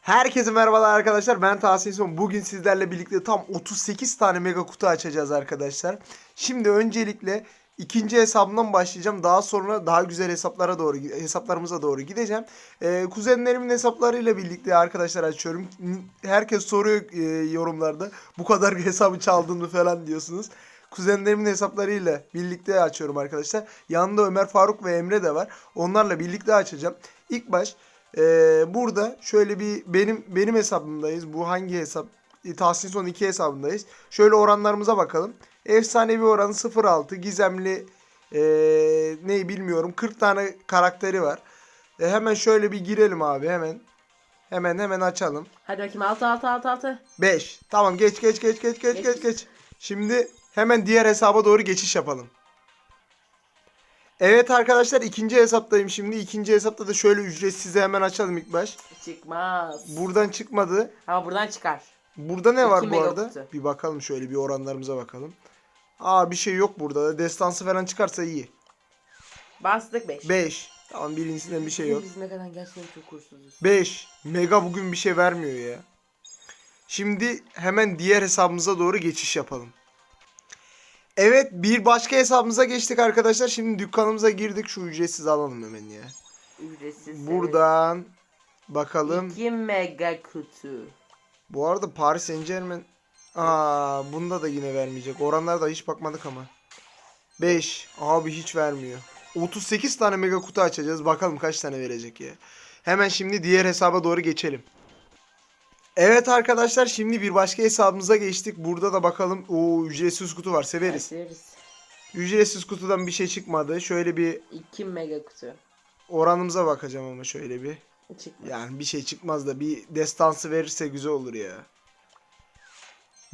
Herkese merhabalar arkadaşlar. Ben Tahsin Son. Bugün sizlerle birlikte tam 38 tane mega kutu açacağız arkadaşlar. Şimdi öncelikle ikinci hesabımdan başlayacağım. Daha sonra daha güzel hesaplara doğru hesaplarımıza doğru gideceğim. Ee, kuzenlerimin hesaplarıyla birlikte arkadaşlar açıyorum. Herkes soruyor e, yorumlarda. Bu kadar hesabı çaldın mı falan diyorsunuz. Kuzenlerimin hesaplarıyla birlikte açıyorum arkadaşlar. Yanında Ömer Faruk ve Emre de var. Onlarla birlikte açacağım. İlk baş ee, burada şöyle bir benim benim hesabımdayız. Bu hangi hesap? E, Tahsin son 2 hesabındayız. Şöyle oranlarımıza bakalım. Efsanevi oranı 0.6. Gizemli ee, neyi bilmiyorum. 40 tane karakteri var. E, hemen şöyle bir girelim abi hemen. Hemen hemen açalım. Hadi bakayım 6 6 6 6. 5. Tamam geç geç geç geç Geç. geç geç. Şimdi hemen diğer hesaba doğru geçiş yapalım. Evet arkadaşlar ikinci hesaptayım şimdi. İkinci hesapta da şöyle ücretsiz hemen açalım ilk baş. Çıkmaz. Buradan çıkmadı. Ama buradan çıkar. Burada ne İki var bu mega arada? kutu. Bir bakalım şöyle bir oranlarımıza bakalım. Aa bir şey yok burada. Destansı falan çıkarsa iyi. Bastık 5. 5. Tamam birincisinden bir şey yok. Biz ne kadar gerçekten çok kursuzuz. 5. Mega bugün bir şey vermiyor ya. Şimdi hemen diğer hesabımıza doğru geçiş yapalım. Evet bir başka hesabımıza geçtik arkadaşlar. Şimdi dükkanımıza girdik. Şu ücretsiz alalım hemen ya. Ücretsiz. Buradan bakalım. 2 mega kutu. Bu arada Paris Saint Germain Aa, bunda da yine vermeyecek. Oranlara da hiç bakmadık ama. 5. Abi hiç vermiyor. 38 tane mega kutu açacağız. Bakalım kaç tane verecek ya. Hemen şimdi diğer hesaba doğru geçelim. Evet arkadaşlar şimdi bir başka hesabımıza geçtik. Burada da bakalım. o ücretsiz kutu var. Severiz. Severiz. Ücretsiz kutudan bir şey çıkmadı. Şöyle bir 2 mega kutu. oranımıza bakacağım ama şöyle bir. Çıkmaz. Yani bir şey çıkmaz da bir destansı verirse güzel olur ya.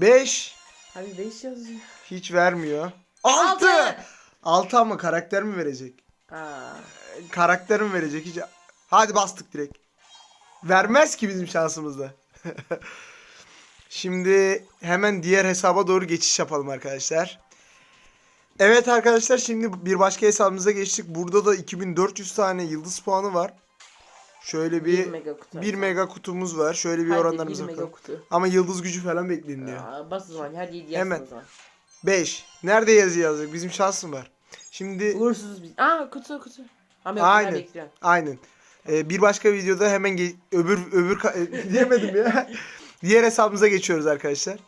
5. Abi 5 yazıyor. Hiç vermiyor. 6. 6 ama karakter mi verecek? Aa. Karakter mi verecek? Hiç... Hadi bastık direkt. Vermez ki bizim şansımızda. Şimdi hemen diğer hesaba doğru geçiş yapalım arkadaşlar. Evet arkadaşlar şimdi bir başka hesabımıza geçtik. Burada da 2400 tane yıldız puanı var. Şöyle bir 1 mega kutu. bir mega kutumuz var. Şöyle bir Hadi oranlarımıza bakalım. Ama yıldız gücü falan bekleniyor. Aa, bas o zaman. Hadi 7 Hemen. o zaman. 5. Nerede yazı yazacak? Bizim şansım var. Şimdi Uğursuzuz biz. Aa kutu kutu. Ama yok Aynen. Aynen. Ee, bir başka videoda hemen öbür öbür diyemedim ya. Diğer hesabımıza geçiyoruz arkadaşlar.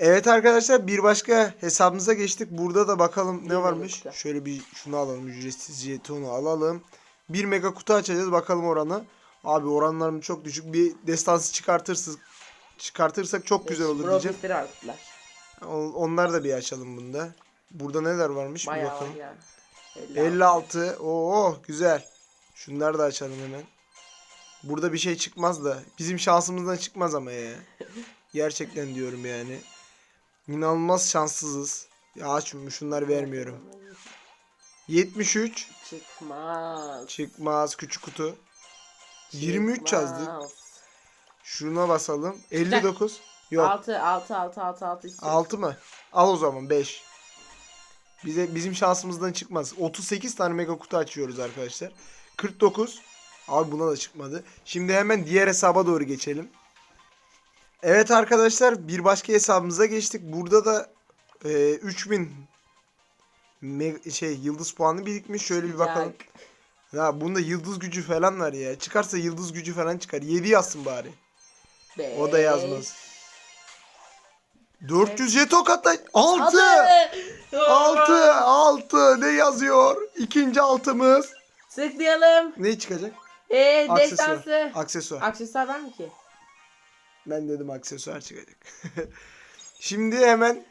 Evet arkadaşlar bir başka hesabımıza geçtik. Burada da bakalım ne Bir varmış. Şöyle bir şunu alalım. Ücretsiz jetonu alalım. Bir mega kutu açacağız. Bakalım oranı. Abi oranlarım çok düşük. Bir destansı çıkartırsız çıkartırsak çok güzel olur diyeceğim. Onlar da bir açalım bunda. Burada neler varmış bir Bayağı bakalım. var ya. 56. Oo güzel. Şunları da açalım hemen. Burada bir şey çıkmaz da. Bizim şansımızdan çıkmaz ama ya. Gerçekten diyorum yani. İnanılmaz şanssızız. Ya aç şunları vermiyorum. 73. Çıkmaz. Çıkmaz küçük kutu. 23 yazdık. Çıkmaz. Şuna basalım. 59. Yok. 6 6 6 6 6 istiyoruz. 6 mı? Al o zaman 5. Bize bizim şansımızdan çıkmaz. 38 tane mega kutu açıyoruz arkadaşlar. 49. Abi buna da çıkmadı. Şimdi hemen diğer hesaba doğru geçelim. Evet arkadaşlar bir başka hesabımıza geçtik. Burada da e, 3000 me- şey yıldız puanı birikmiş. Şöyle bir bakalım. Ya bunda yıldız gücü falan var ya. Çıkarsa yıldız gücü falan çıkar. 7 yazsın bari. O da yazmaz. 400 jeton katla 6 6 6 ne yazıyor? İkinci altımız. Sıklayalım. Ne çıkacak? Eee destansı. Aksesuar. Aksesuar var mı ki? Ben dedim aksesuar çıkacak. Şimdi hemen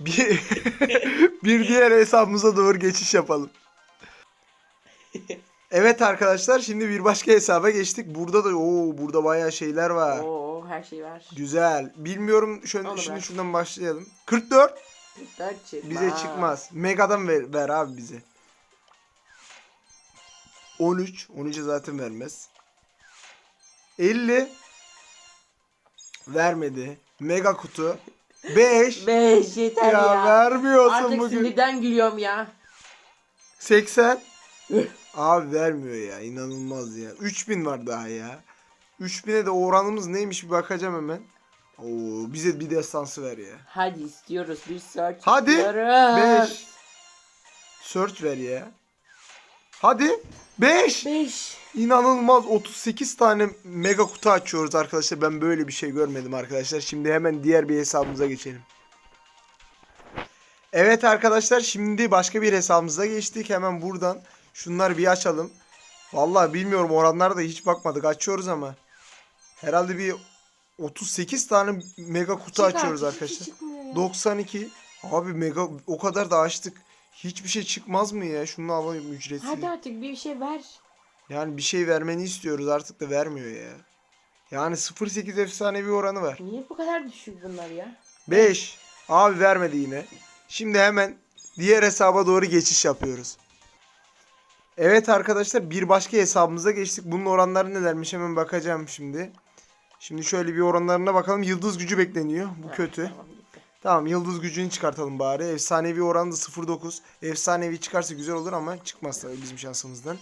bir, bir diğer hesabımıza doğru geçiş yapalım. Evet arkadaşlar şimdi bir başka hesaba geçtik. Burada da o burada bayağı şeyler var. Oo her şey var. Güzel. Bilmiyorum şöyle Onu şimdi ver. şuradan başlayalım. 44 Dört çıkmaz. bize çıkmaz. Mega'dan ver, ver abi bize. 13 13'e zaten vermez. 50 vermedi. Mega kutu 5 Beş yeter ya, ya. vermiyorsun Artık bugün. sinirden gülüyorum ya. 80 Abi vermiyor ya inanılmaz ya. 3000 var daha ya. 3000'e de oranımız neymiş bir bakacağım hemen. Oo bize bir destansı ver ya. Hadi istiyoruz bir search Hadi. istiyoruz. 5 Search ver ya. Hadi 5 5. İnanılmaz 38 tane mega kutu açıyoruz arkadaşlar. Ben böyle bir şey görmedim arkadaşlar. Şimdi hemen diğer bir hesabımıza geçelim. Evet arkadaşlar şimdi başka bir hesabımıza geçtik. Hemen buradan şunları bir açalım. Vallahi bilmiyorum oranlara da hiç bakmadık. Açıyoruz ama. Herhalde bir 38 tane mega kutu açıyoruz arkadaşlar. 92. Abi mega o kadar da açtık. Hiçbir şey çıkmaz mı ya? Şunu alayım ücretsiz. Hadi artık bir şey ver. Yani bir şey vermeni istiyoruz artık da vermiyor ya. Yani 0.8 efsanevi oranı var. Niye bu kadar düşük bunlar ya? 5. Abi vermedi yine. Şimdi hemen diğer hesaba doğru geçiş yapıyoruz. Evet arkadaşlar bir başka hesabımıza geçtik. Bunun oranları nelermiş hemen bakacağım şimdi. Şimdi şöyle bir oranlarına bakalım. Yıldız gücü bekleniyor. Bu kötü. Tamam yıldız gücünü çıkartalım bari. Efsanevi oranı da 0.9. Efsanevi çıkarsa güzel olur ama çıkmaz tabii bizim şansımızdan.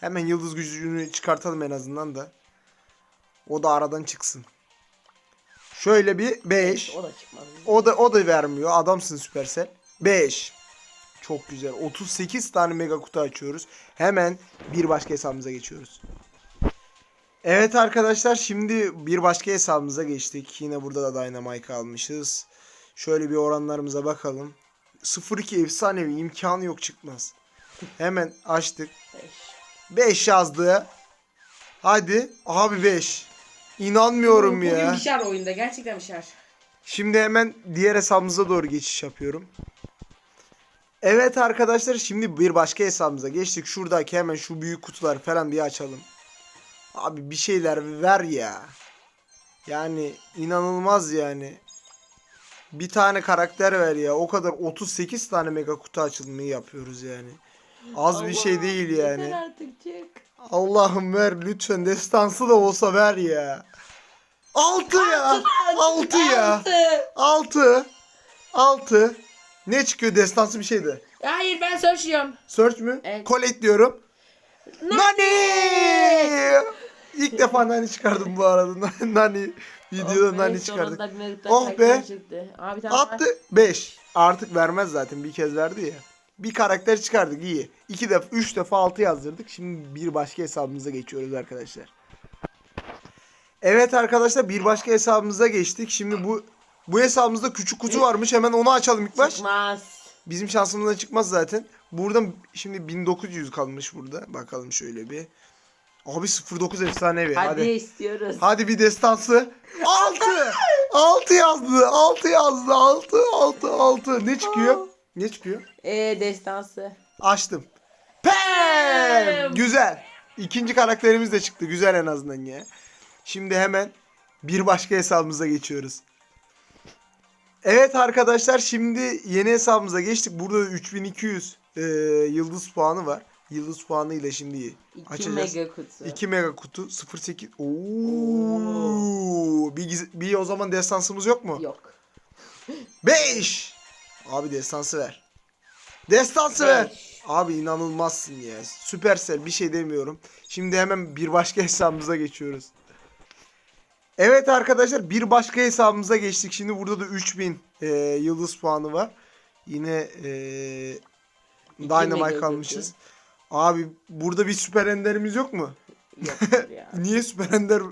Hemen yıldız gücünü çıkartalım en azından da. O da aradan çıksın. Şöyle bir 5. O da çıkmadı. O da o da vermiyor. Adamsın Supercell. 5. Çok güzel. 38 tane mega kutu açıyoruz. Hemen bir başka hesabımıza geçiyoruz. Evet arkadaşlar şimdi bir başka hesabımıza geçtik. Yine burada da Dynamite almışız. Şöyle bir oranlarımıza bakalım. 0-2 efsanevi imkanı yok çıkmaz. Hemen açtık. 5. 5 yazdı. Hadi. Abi 5. İnanmıyorum ya. Bugün bir şar oyunda gerçekten bir şar. Şimdi hemen diğer hesabımıza doğru geçiş yapıyorum. Evet arkadaşlar şimdi bir başka hesabımıza geçtik. Şuradaki hemen şu büyük kutular falan bir açalım. Abi bir şeyler ver ya. Yani inanılmaz yani. Bir tane karakter ver ya. O kadar 38 tane mega kutu açılımı yapıyoruz yani. Az bir şey değil yani. artık çık. Allah'ım ver lütfen destansı da olsa ver ya. 6 ya. 6 ya. Altı. 6 6 Ne çıkıyor destansı bir şeydi. Hayır ben search'lıyorum. Search mü? Evet. Collect diyorum. Nani! İlk defa Nani çıkardım bu arada. Nani videoda Nani çıkardık. Oh be. Çıktı. Abi tamam. Attı 5. Artık vermez zaten. Bir kez verdi ya. Bir karakter çıkardık iyi. 2 defa 3 defa 6 yazdırdık. Şimdi bir başka hesabımıza geçiyoruz arkadaşlar. Evet arkadaşlar bir başka hesabımıza geçtik. Şimdi bu bu hesabımızda küçük kutu varmış. Hemen onu açalım ilk baş. Çıkmaz. Bizim şansımızdan çıkmaz zaten. Buradan şimdi 1900 kalmış burada. Bakalım şöyle bir. Abi 09 efsanevi. Hadi, Hadi. istiyoruz. Hadi bir destansı. 6. 6 yazdı. 6 yazdı. 6 6 6. Ne çıkıyor? Ne çıkıyor? Ee destansı. Açtım. Pem! Güzel. İkinci karakterimiz de çıktı. Güzel en azından ya. Şimdi hemen bir başka hesabımıza geçiyoruz. Evet arkadaşlar şimdi yeni hesabımıza geçtik. Burada 3200 e, yıldız puanı var. Yıldız puanı ile şimdi İki açacağız. mega kutu. 2 mega kutu 08. Oo! Bir, giz- bir o zaman destansımız yok mu? Yok. 5. Abi destansı ver. Destansı ver. Abi inanılmazsın ya. Süpersel bir şey demiyorum. Şimdi hemen bir başka hesabımıza geçiyoruz. Evet arkadaşlar bir başka hesabımıza geçtik. Şimdi burada da 3000 e, yıldız puanı var. Yine e, Dynamite kalmışız. Abi burada bir süper enderimiz yok mu? Yoktur ya. Niye süper ender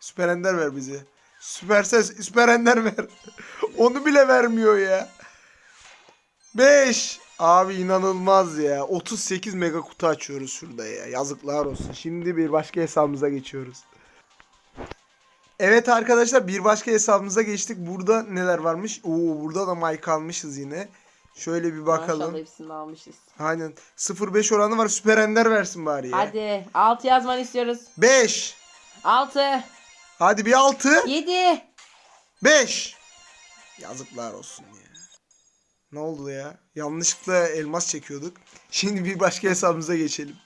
süper ender ver bize? Süpersel süper ender ver. Onu bile vermiyor ya. 5. Abi inanılmaz ya. 38 mega kutu açıyoruz şurada ya. Yazıklar olsun. Şimdi bir başka hesabımıza geçiyoruz. Evet arkadaşlar bir başka hesabımıza geçtik. Burada neler varmış? Oo burada da Mike almışız yine. Şöyle bir bakalım. Maşallah hepsini almışız. Aynen. 0.5 oranı var. Süper ender versin bari ya. Hadi 6 yazmanı istiyoruz. 5. 6 Hadi bir 6. 7 5. Yazıklar olsun ya. Ne oldu ya? Yanlışlıkla elmas çekiyorduk. Şimdi bir başka hesabımıza geçelim.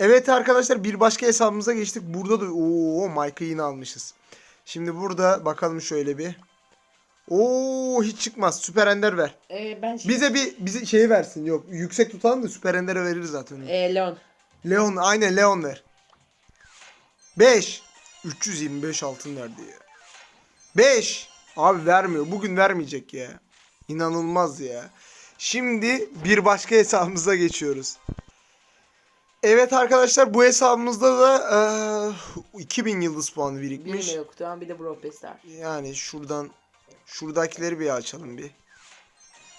Evet arkadaşlar bir başka hesabımıza geçtik. Burada da ooo Mike'ı yine almışız. Şimdi burada bakalım şöyle bir. Oo hiç çıkmaz. Süper Ender ver. ee, ben şimdi... Bize bir bize şey versin. Yok yüksek tutalım da Süper Ender'e veririz zaten. Ee, Leon. Leon aynen Leon ver. 5. 325 altın verdi ya. 5. Abi vermiyor. Bugün vermeyecek ya. İnanılmaz ya. Şimdi bir başka hesabımıza geçiyoruz. Evet arkadaşlar bu hesabımızda da eee, 2000 yıldız puanı Bir birikmiş. mega kutu ama bir de Brawl. Yani şuradan şuradakileri bir açalım bir.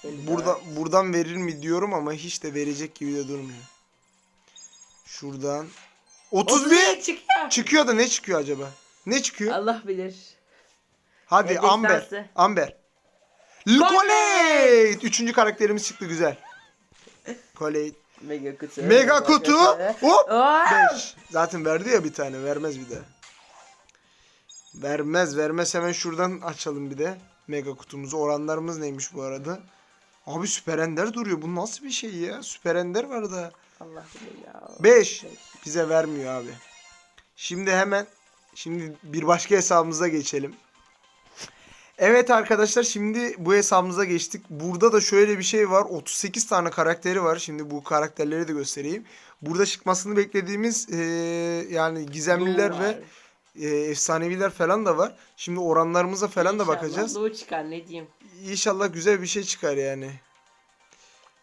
Burada buradan verir mi diyorum ama hiç de verecek gibi de durmuyor. Şuradan 31 31 çıkıyor. çıkıyor da ne çıkıyor acaba? Ne çıkıyor? Allah bilir. Hadi Yedek Amber. dansı. Amber. Colette! Üçüncü karakterimiz çıktı güzel. Colette. Mega kutu. Mega kutu. Hop. Aa! 5. Zaten verdi ya bir tane. Vermez bir daha. Vermez vermez hemen şuradan açalım bir de. Mega kutumuzu. Oranlarımız neymiş bu arada? Abi Süper Ender duruyor. Bu nasıl bir şey ya? Süper Ender var da. Allah ya. 5. Bize vermiyor abi. Şimdi hemen şimdi bir başka hesabımıza geçelim. Evet arkadaşlar şimdi bu hesabımıza geçtik. Burada da şöyle bir şey var. 38 tane karakteri var. Şimdi bu karakterleri de göstereyim. Burada çıkmasını beklediğimiz eee, yani gizemliler Doğu ve eee, efsaneviler falan da var. Şimdi oranlarımıza falan da İnşallah bakacağız. Doğu çıkar ne diyeyim. İnşallah güzel bir şey çıkar yani.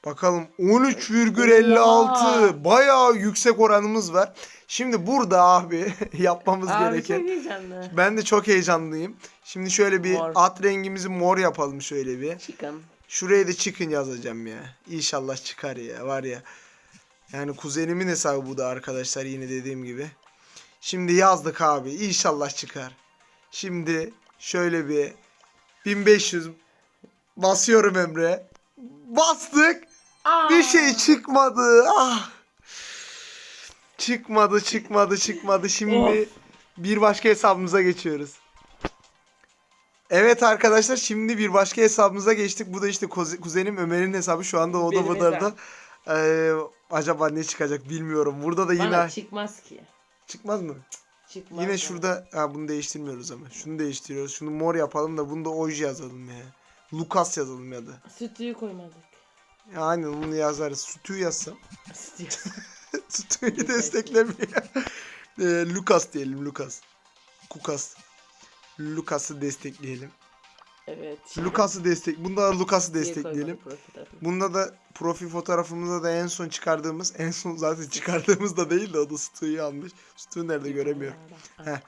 Bakalım 13,56 bayağı yüksek oranımız var. Şimdi burada abi yapmamız Abi gereken. çok heyecanlı. Ben de çok heyecanlıyım. Şimdi şöyle bir Mor. at rengimizi mor yapalım şöyle bir. Çıkın. Şuraya da çıkın yazacağım ya. İnşallah çıkar ya var ya. Yani kuzenimin hesabı bu da arkadaşlar yine dediğim gibi. Şimdi yazdık abi. İnşallah çıkar. Şimdi şöyle bir 1500 basıyorum Emre. Bastık. Aa! Bir şey çıkmadı. Ah. Çıkmadı, çıkmadı, çıkmadı. Şimdi bir başka hesabımıza geçiyoruz. Evet arkadaşlar şimdi bir başka hesabımıza geçtik. Bu da işte kuze- kuzenim Ömer'in hesabı. Şu anda o da Benim da. hesabım. Ee, acaba ne çıkacak bilmiyorum. Burada da yine Bana çıkmaz ki. Çıkmaz mı? Çıkmaz. Yine bana. şurada ha bunu değiştirmiyoruz ama. Şunu değiştiriyoruz. Şunu mor yapalım da bunu da Oj yazalım ya. Lucas yazalım ya da. Sütüyü koymadık. Ya aynen onu yazarız. Sütü yazsam. Sütüyü. Sütüyü desteklemiyor. ee, Lucas diyelim Lucas. Kukas. Lucas'ı destekleyelim. Evet. Lucas'ı destek. Bunda da Lucas'ı destekleyelim. Bunda da profil fotoğrafımızda da en son çıkardığımız, en son zaten çıkardığımız da değil de o da Stu'yu almış. Stu nerede göremiyorum. Heh.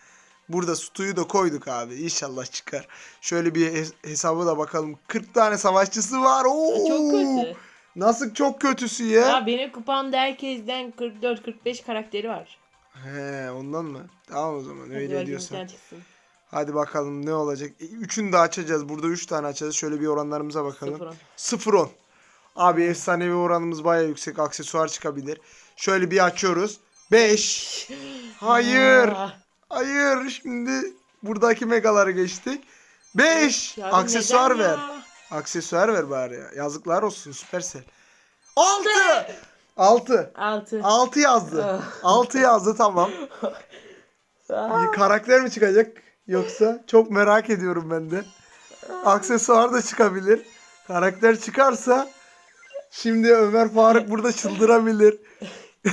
Burada Stu'yu da koyduk abi. İnşallah çıkar. Şöyle bir hes- hesaba da bakalım. 40 tane savaşçısı var. Oo! Çok kötü. Nasıl çok kötüsü ya? Ya benim kupamda herkesten 44-45 karakteri var. He ondan mı? Tamam o zaman öyle diyorsan. Hadi bakalım ne olacak. E, Üçünü de açacağız. Burada üç tane açacağız. Şöyle bir oranlarımıza bakalım. Sıfır on. 0-10. Abi efsanevi oranımız baya yüksek. Aksesuar çıkabilir. Şöyle bir açıyoruz. 5. Hayır. Hayır. Şimdi buradaki megaları geçtik. 5. ya Aksesuar ver. ya? Aksesuar ver bari ya. Yazıklar olsun Süpersel. 6. Altı. 6. Altı. 6 yazdı. Ah. 6 yazdı tamam. Aa, Karakter mi çıkacak yoksa? Çok merak ediyorum ben de. Aksesuar da çıkabilir. Karakter çıkarsa şimdi Ömer Faruk burada çıldırabilir.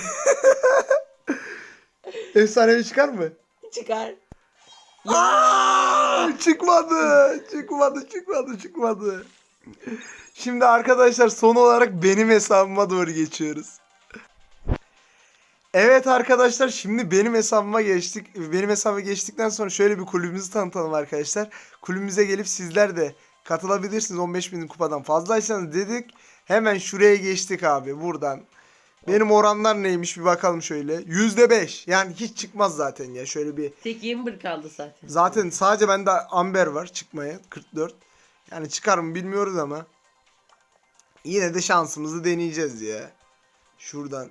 Efsanevi çıkar mı? Çıkar. Aa, çıkmadı. Çıkmadı, çıkmadı, çıkmadı. Şimdi arkadaşlar son olarak benim hesabıma doğru geçiyoruz. Evet arkadaşlar şimdi benim hesabıma geçtik. Benim hesabıma geçtikten sonra şöyle bir kulübümüzü tanıtalım arkadaşlar. Kulübümüze gelip sizler de katılabilirsiniz 15 bin kupadan fazlaysanız dedik. Hemen şuraya geçtik abi buradan. Benim oranlar neymiş bir bakalım şöyle. %5 yani hiç çıkmaz zaten ya şöyle bir Tek 21 kaldı zaten. Zaten sadece bende Amber var çıkmaya 44. Yani çıkar mı bilmiyoruz ama yine de şansımızı deneyeceğiz ya. Şuradan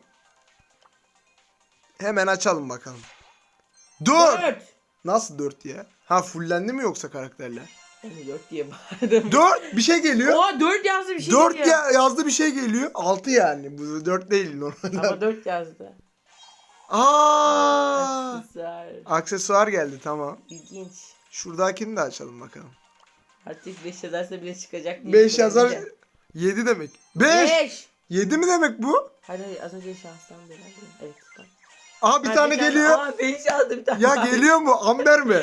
hemen açalım bakalım. 4. Dört. Nasıl 4 ya? Ha fullendi mi yoksa karakterler? De dört diye bağırdım. 4 bir şey geliyor. Oha 4 yazdı bir şey 4 geliyor. ya, yazdı bir şey geliyor. 6 yani. Bu 4 değil normalde. Ama 4 yazdı. Aa! Güzel. Aksesuar geldi tamam. İlginç. Şuradakini de açalım bakalım. Artık 5 yazarsa bile çıkacak. diye 5 yazar düşünüyorum. 7 demek. 5 5. 7 mi demek bu? Hadi hadi az önce şanstan beri. Evet. bak. Aha bir Ha, tane geliyor. Aa beni çaldı bir tane. Ya geliyor mu? Amber mi?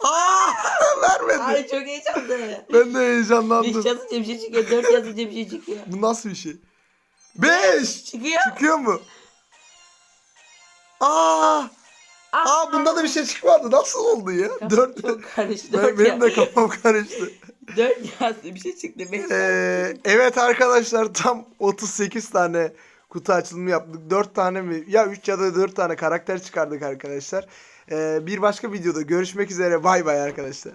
Aa vermedi. Ay çok heyecanlı. Ben de Beş heyecanlandım. yazınca bir şey çıkıyor. Dört yazınca bir şey çıkıyor. Bu nasıl bir şey? 5 Çıkıyor. çıkıyor mu? Aa! Aa bunda da bir şey çıkmadı. Nasıl oldu ya? Kafam 4 Çok karıştı. ben, Dört, benim ya- de kafam karıştı. dört yazdı bir şey çıktı. Beş Ee, evet arkadaşlar tam 38 tane kutu açılımı yaptık. 4 tane mi? Ya 3 ya da 4 tane karakter çıkardık arkadaşlar. Ee, bir başka videoda görüşmek üzere. Bay bay arkadaşlar.